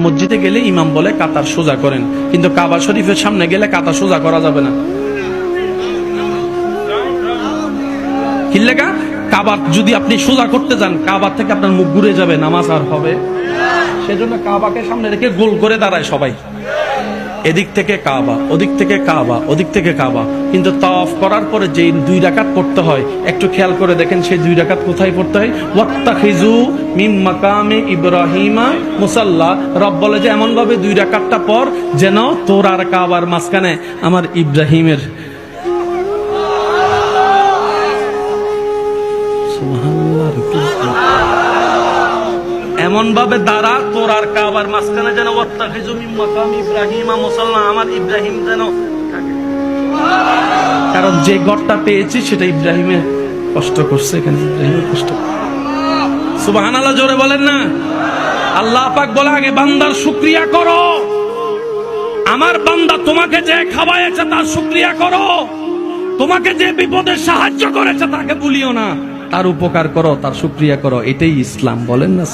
মসজিদে গেলে ইমাম বলে কাতার সোজা করেন। কিন্তু কাবা শরীফের সামনে গেলে কাতার সোজা করা যাবে না। কি লেগা? কাবার যদি আপনি সোজা করতে যান কাবার থেকে আপনার মুখ ঘুরে যাবে, নামাজ আর হবে। সেজন্য কাবাকে সামনে রেখে গোল করে দাঁড়ায় সবাই। এদিক থেকে কাবা ওদিক থেকে কাবা ওদিক থেকে কাবা। কিন্তু তাওয়াফ করার পরে যে দুই রাকাত পড়তে হয় একটু খেয়াল করে দেখেন সেই দুই রাকাত কোথায় পড়তে হয়। ওয়াত্তাখিজু মিম মাকামে ইব্রাহিমা মুসাল্লা। রব বলে যে এমন ভাবে দুই রাকাতটা পর যেন তোর আর কাবার মাঝখানে আমার ইব্রাহিমের সুবহানাল্লাহ, এমন ভাবে দাঁড়া, তোর আর কাবার মাঝখানে যেন মাকাম ইব্রাহিমা মুসাল্লা আমার ইব্রাহিম যেন কারণ যে ঘরটা পেয়েছি সেটা ইব্রাহিমে কষ্ট করছে, এখানে ইব্রাহিমের কষ্ট সুবহানাল্লাহ, জোরে বলেন না? আল্লাহ পাক বলে আগে, বান্দার শুকরিয়া করো। আমার বান্দা তোমাকে যে খাওয়াইছে তার শুকরিয়া করো। তোমাকে যে বিপদে সাহায্য করেছে তাকে ভুলিও না। তার উপকার করো তার সুক্রিয়া করো এটাই ইসলাম বলেন না?